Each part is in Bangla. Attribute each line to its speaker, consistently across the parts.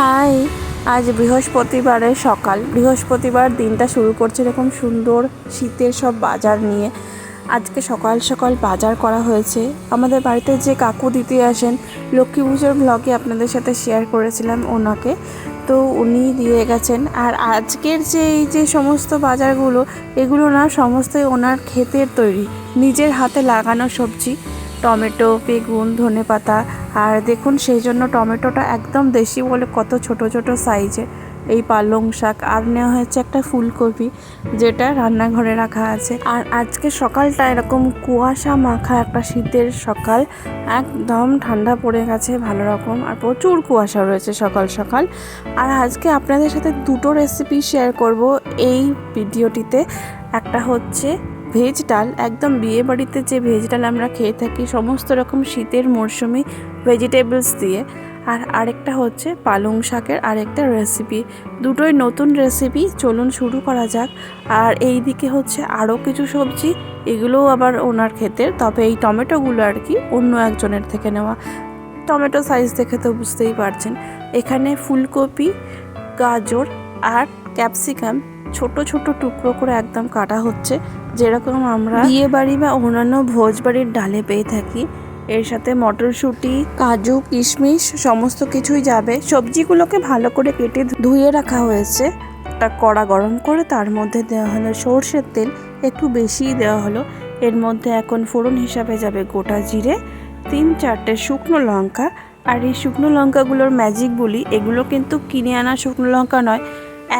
Speaker 1: হাই, আজ বৃহস্পতিবারের সকাল। বৃহস্পতিবার দিনটা শুরু করছে এরকম সুন্দর শীতের সব বাজার নিয়ে। আজকে সকাল সকাল বাজার করা হয়েছে। আমাদের বাড়িতে যে কাকু দিতে আসেন, লক্ষ্মী পুজোর ব্লগে আপনাদের সাথে শেয়ার করেছিলাম ওনাকে। তো উনি দিয়ে গেছেন। আর আজকের যে এই যে সমস্ত বাজারগুলো, এগুলো না সমস্তই ওনার ক্ষেতের তৈরি। নিজের হাতে লাগানো সবজি। টমেটো, বেগুন ধনেপাতা আর দেখুন, সেই জন্য টমেটোটা একদম দেশি বলে কত ছোট ছোট সাইজে। এই পালং শাক। আর নেওয়া হয়েছে একটা ফুলকপি, যেটা রান্নাঘরে রাখা আছে। আর আজকে সকালটা এরকম কুয়াশা মাখা একটা শীতের সকাল। একদম ঠান্ডা পড়ে গেছে ভালো রকম। আর প্রচুর কুয়াশা রয়েছে সকাল সকাল। আর আজকে আপনাদের সাথে দুটো রেসিপি শেয়ার করব। এই ভিডিওটিতে একটা হচ্ছে ভেজ ডাল, একদম বিয়ে বাড়িতে যে ভেজ ডাল আমরা খেয়ে থাকি সমস্ত রকম শীতের মরশুমি ভেজিটেবলস দিয়ে। আর আরেকটা হচ্ছে পালং শাকের আরেকটা রেসিপি দুটোই নতুন রেসিপি চলুন শুরু করা যাক। আর এই দিকে হচ্ছে আরও কিছু সবজি, এগুলোও আবার ওনার ক্ষেতের, তবে এই টমেটোগুলো আর কি অন্য একজনের থেকে নেওয়া। টমেটো সাইজ দেখে তো বুঝতেই পারছেন। এখানে ফুলকপি, গাজর আর ক্যাপসিকাম ছোট ছোট টুকরো করে একদম কাটা হচ্ছে, যেরকম আমরা বিয়ে বাড়ি বা অন্যান্য ভোজ বাড়ির ডালে পেয়ে থাকি। এর সাথে মটরশুঁটি, কাজু, কিশমিশ, সমস্ত কিছুই যাবে। সবজিগুলোকে ভালো করে কেটে ধুয়ে রাখা হয়েছে। একটা কড়া গরম করে তার মধ্যে দেওয়া হলো সর্ষের তেল, একটু বেশিই দেওয়া হলো। এর মধ্যে এখন ফোড়ন হিসাবে যাবে গোটা জিরে, তিন চারটে শুকনো লঙ্কা। আর এই শুকনো লঙ্কাগুলোর ম্যাজিক বলি, এগুলো কিন্তু কিনে আনা শুকনো লঙ্কা নয়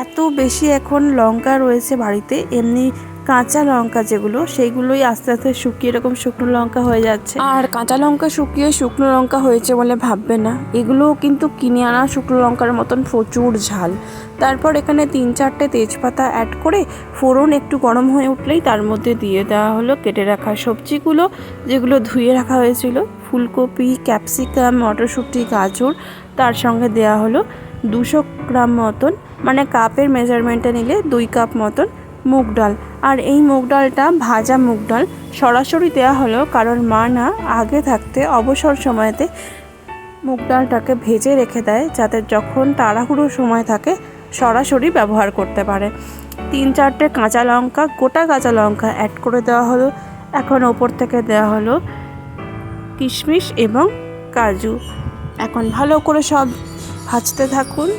Speaker 1: এত বেশি এখন লঙ্কা রয়েছে বাড়িতে, এমনি কাঁচা লঙ্কা যেগুলো, সেইগুলোই আস্তে আস্তে শুকিয়ে এরকম শুকনো লঙ্কা হয়ে যাচ্ছে। আর কাঁচা লঙ্কা শুকিয়ে শুকনো লঙ্কা হয়েছে বলে ভাববে না। এগুলোও কিন্তু কিনে আনা শুকনো লঙ্কার মতন প্রচুর ঝাল। তারপর এখানে তিন চারটে তেজপাতা অ্যাড করে ফোড়ন একটু গরম হয়ে উঠলেই তার মধ্যে দিয়ে দেওয়া হলো কেটে রাখা সবজিগুলো, যেগুলো ধুয়ে রাখা হয়েছিল। ফুলকপি, ক্যাপসিকাম, মটরশুঁটি, গাজর, তার সঙ্গে দেওয়া হলো দুশো গ্রাম মতন মানে কাপের মেজারমেন্টে নিলে দুই কাপ মতন মুগ ডাল। আর এই মুগ ডালটা ভাজা মুগ ডাল সরাসরি দেওয়া হলো কারণ মা না আগে থাকতে অবসর সময়তে মুগ ডালটাকে ভেজে রেখে দেয় যাতে যখন তাড়াহুড়ো সময় থাকে সরাসরি ব্যবহার করতে পারে। তিন চারটে কাঁচা লঙ্কা, গোটা কাঁচা লঙ্কা অ্যাড করে দেওয়া হলো। এখন ওপর থেকে দেওয়া হলো কিশমিশ এবং কাজু। এখন ভালো করে সব ভাজতে থাকুন।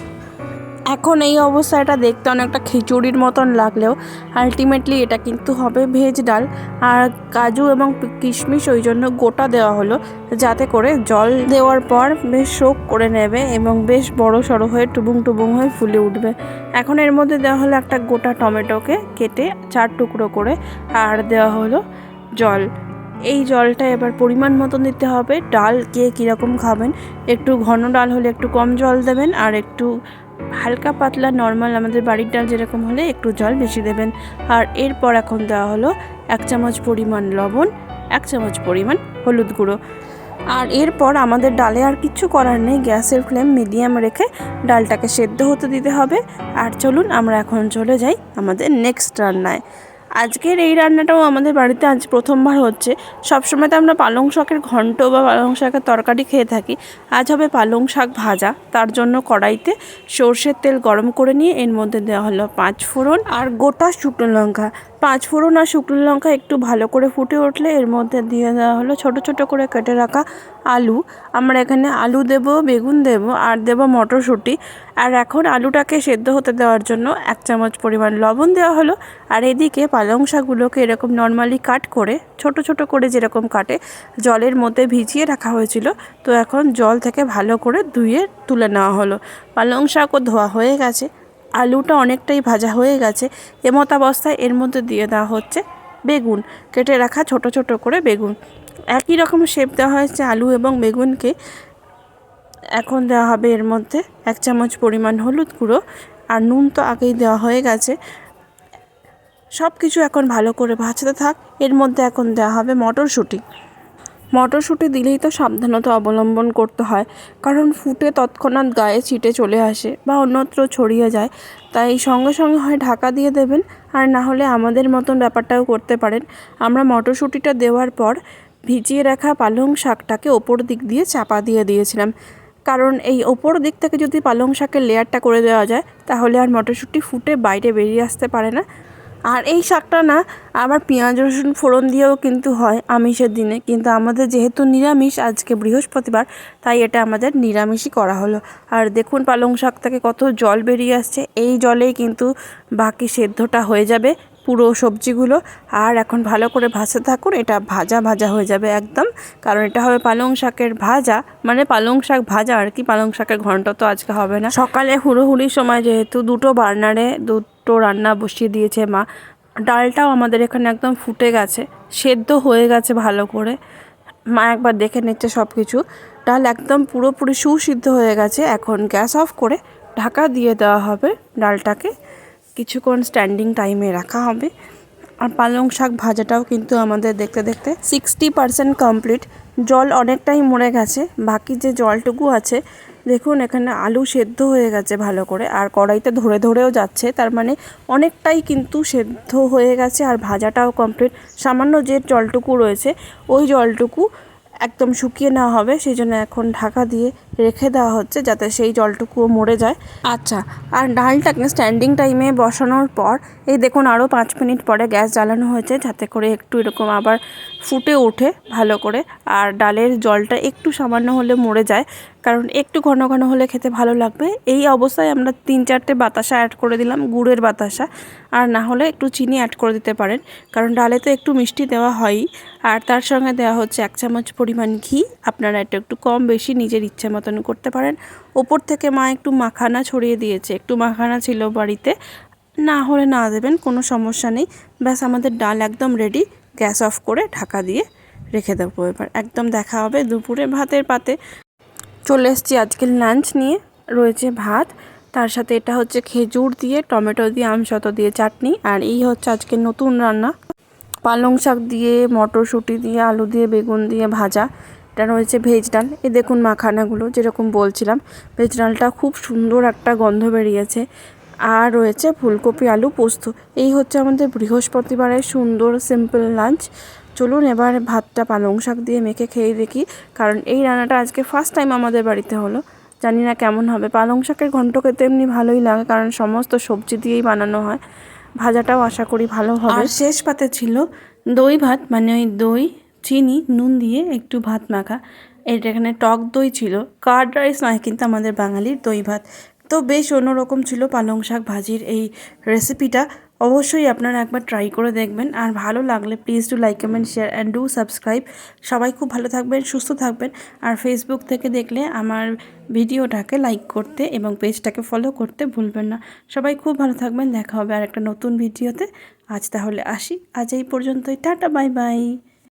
Speaker 1: এখন এই অবস্থাটা দেখতে অনেকটা খিচুড়ির মতন লাগলেও আলটিমেটলি এটা কিন্তু হবে ভেজ ডাল আর কাজু এবং কিশমিশ ওই জন্য গোটা দেওয়া হলো যাতে করে জল দেওয়ার পর বেশ শোক করে নেবে এবং বেশ বড় সড়ো হয়ে টুবুং টুবুং হয়ে ফুলে উঠবে। এখন এর মধ্যে দেওয়া হলো একটা গোটা টমেটোকে কেটে চার টুকরো করে আর দেওয়া হলো জল। এই জলটা এবার পরিমাণ মতো দিতে হবে। ডাল কে কীরকম খাবেন? একটু ঘন ডাল হলে একটু কম জল দেবেন আর একটু হালকা পাতলা নর্মাল আমাদের বাড়ির ডাল যেরকম হলে একটু জল বেশি দেবেন। আর এরপর এখন দেওয়া হলো এক চামচ পরিমাণ লবণ, এক চামচ পরিমাণ হলুদ গুঁড়ো। আর এরপর আমাদের ডালে আর কিছু করার নেই, গ্যাসের ফ্লেম মিডিয়াম রেখে ডালটাকে সেদ্ধ হতে দিতে হবে। আর চলুন আমরা এখন চলে যাই আমাদের নেক্সট রান্নায়। আজকের এই রান্নাটাও আমাদের বাড়িতে আজ প্রথমবার হচ্ছে। সবসময় তো আমরা পালং শাকের ঘন্ট বা পালং শাকের তরকারি খেয়ে থাকি। আজ হবে পালং শাক ভাজা। তার জন্য কড়াইতে সর্ষের তেল গরম করে নিয়ে এর মধ্যে দেওয়া হলো পাঁচ ফোড়ন আর গোটা শুকনো লঙ্কা। পাঁচ ফোড়ন আর শুকনো লঙ্কা একটু ভালো করে ফুটে উঠলে এর মধ্যে দিয়ে দেওয়া হলো ছোট ছোট করে কেটে রাখা আলু। আমরা এখানে আলু দেব, বেগুন দেব আর দেব মটরশুঁটি। আর এখন আলুটাকে সেদ্ধ হতে দেওয়ার জন্য এক চামচ পরিমাণ লবণ দেওয়া হলো। আর এদিকে পালং শাকগুলোকে এরকম নর্মালি কাট করে, ছোট ছোট করে যেরকম কাটে, জলের মধ্যে ভিজিয়ে রাখা হয়েছিল। তো এখন জল থেকে ভালো করে ধুয়ে তুলে নেওয়া হলো। পালং শাকও ধোয়া হয়ে গেছে। আলুটা অনেকটাই ভাজা হয়ে গেছে। এমতাবস্থায় এর মধ্যে দিয়ে দেওয়া হচ্ছে বেগুন। কেটে রাখা ছোট ছোট করে বেগুন। একই রকম শেপ দেওয়া হয়েছে আলু এবং বেগুনকে। এখন দেওয়া হবে এর মধ্যে এক চামচ পরিমাণ হলুদ গুঁড়ো। আর নুন তো আগেই দেওয়া হয়ে গেছে। সব কিছু এখন ভালো করে ভাজতে থাক, এর মধ্যে এখন দেওয়া হবে মটরশুঁটি। মটরশুঁটি দিলেই তো সাবধানতা অবলম্বন করতে হয়, কারণ ফুটে তৎক্ষণাৎ গায়ে ছিটে চলে আসে বা অন্যত্র ছড়িয়ে যায়। তাই সঙ্গে সঙ্গে হয় ঢাকা দিয়ে দেবেন, আর না হলে আমাদের মতন ব্যাপারটাও করতে পারেন। আমরা মটরশুঁটিটা দেওয়ার পর ভিজিয়ে রাখা পালং শাকটাকে ওপর দিক দিয়ে চাপা দিয়ে দিয়েছিলাম। কারণ এই ওপর দিক থেকে যদি পালং শাকের লেয়ারটা করে দেওয়া যায়, তাহলে আর মটরশুঁটি ফুটে বাইরে বেরিয়ে আসতে পারে না। আর এই শাকটা না আবার পেঁয়াজ, রসুন ফোড়ন দিয়েও কিন্তু হয় আমিষের দিনে। কিন্তু আমাদের যেহেতু নিরামিষ, আজকে বৃহস্পতিবার, তাই এটা আমাদের নিরামিষই করা হলো। আর দেখুন পালং শাক থেকে কত জল বেরিয়ে আসছে। এই জলেই কিন্তু বাকি সেদ্ধটা হয়ে যাবে পুরো সবজিগুলো। আর এখন ভালো করে ভাজতে থাকুন, এটা ভাজা ভাজা হয়ে যাবে একদম। কারণ এটা হবে পালং শাকের ভাজা। মানে পালং শাক ভাজা আর কি, পালং শাকের ঘন্ট তো আজকে হবে না। সকালে হুড়োহুড়ির সময় যেহেতু দুটো বার্নারে দুটো রান্না বসিয়ে দিয়েছে মা। ডালটাও আমাদের এখানে একদম ফুটে গেছে, সেদ্ধ হয়ে গেছে ভালো করে। মা একবার দেখে নিচ্ছে সব কিছু ডাল একদম পুরোপুরি সুসিদ্ধ হয়ে গেছে, এখন গ্যাস অফ করে ঢাকা দিয়ে দেওয়া হবে ডালটাকে। কিছুক্ষণ স্ট্যান্ডিং টাইমে রাখা হবে। আর পালং শাক ভাজাটাও কিন্তু আমাদের দেখতে দেখতে সিক্সটি পারসেন্ট কমপ্লিট জল অনেকটাই মরে গেছে, বাকি যে জলটুকু আছে দেখুন, এখানে আলু সেদ্ধ হয়ে গেছে ভালো করে, আর কড়াইতে ধরে ধরেও যাচ্ছে, তার মানে অনেকটাই কিন্তু সেদ্ধ হয়ে গেছে, আর ভাজাটাও কমপ্লিট সামান্য যে জলটুকু রয়েছে, ওই জলটুকু একদম শুকিয়ে নেওয়া হবে, সেই জন্য এখন ঢাকা দিয়ে রেখে দেওয়া হচ্ছে যাতে সেই জলটুকুও মরে যায়। আচ্ছা। আর ডালটাকে স্ট্যান্ডিং টাইমে বসানোর পর এই দেখুন আরও পাঁচ মিনিট পরে গ্যাস জ্বালানো হয়েছে যাতে করে একটু এরকম আবার ফুটে ওঠে ভালো করে। আর ডালের জলটা একটু সামান্য হলে মরে যায় কারণ একটু ঘন ঘন হলে খেতে ভালো লাগবে। এই অবস্থায় আমরা তিন চারটে বাতাসা অ্যাড করে দিলাম গুড়ের বাতাসা। আর না হলে একটু চিনি অ্যাড করে দিতে পারেন কারণ ডালে তো একটু মিষ্টি দেওয়া হয়ই আর তার সঙ্গে দেওয়া হচ্ছে এক চামচ পরিমাণ ঘি আপনারা এটা একটু কম বেশি নিজের ইচ্ছে মতন করতে পারেন। ওপর থেকে মা একটু মাখানা ছড়িয়ে দিয়েছে। একটু মাখানা ছিল বাড়িতে। না হলে না দেবেন, কোনো সমস্যা নেই। ব্যাস, আমাদের ডাল একদম রেডি গ্যাস অফ করে ঢাকা দিয়ে রেখে দেবো এবার। একদম দেখা হবে দুপুরে ভাতের পাতে। চলে এসেছি আজকের লাঞ্চ নিয়ে। রয়েছে ভাত। তার সাথে এটা হচ্ছে খেজুর দিয়ে, টমেটো দিয়ে আমশত দিয়ে চাটনি। আর এই হচ্ছে আজকে নতুন রান্না। পালং শাক দিয়ে, মটরশুঁটি দিয়ে, আলু দিয়ে, বেগুন দিয়ে ভাজা। এটা রয়েছে ভেজ ডাল। এই দেখুন মাখানাগুলো, যেরকম বলছিলাম। ভেজ ডালটা খুব সুন্দর একটা গন্ধ বেরিয়েছে। আর রয়েছে ফুলকপি আলু পোস্ত। এই হচ্ছে আমাদের বৃহস্পতিবারের সুন্দর সিম্পল লাঞ্চ চলুন এবার ভাতটা পালং শাক দিয়ে মেখে খেয়ে দেখি। কারণ এই রান্নাটা আজকে ফার্স্ট টাইম আমাদের বাড়িতে হলো। জানি না কেমন হবে। পালং শাকের ঘন্ট খেতে এমনি ভালোই লাগে, কারণ সমস্ত সবজি দিয়েই বানানো হয়। ভাজাটাও আশা করি ভালো হবে। শেষ পাতে ছিল দই ভাত মানে ওই দই চিনি, নুন দিয়ে একটু ভাত মাখা। এটা এখানে টক দই ছিল। কার্ড রাইস নয়, কিন্তু আমাদের বাঙালির দই ভাত। তো বেশ অন্যরকম ছিল পালং শাক ভাজির এই রেসিপিটা অবশ্যই আপনারা একবার ট্রাই করে দেখবেন। আর ভালো লাগলে please do like comment share and do subscribe সবাই খুব ভালো থাকবেন, সুস্থ থাকবেন। আর ফেসবুক থেকে দেখলে আমার ভিডিওটাকে লাইক করতে এবং পেজটাকে ফলো করতে ভুলবেন না। সবাই খুব ভালো থাকবেন। দেখা হবে আর একটা নতুন ভিডিওতে। আজ তাহলে আসি। আজ এই পর্যন্তই। Tata bye bye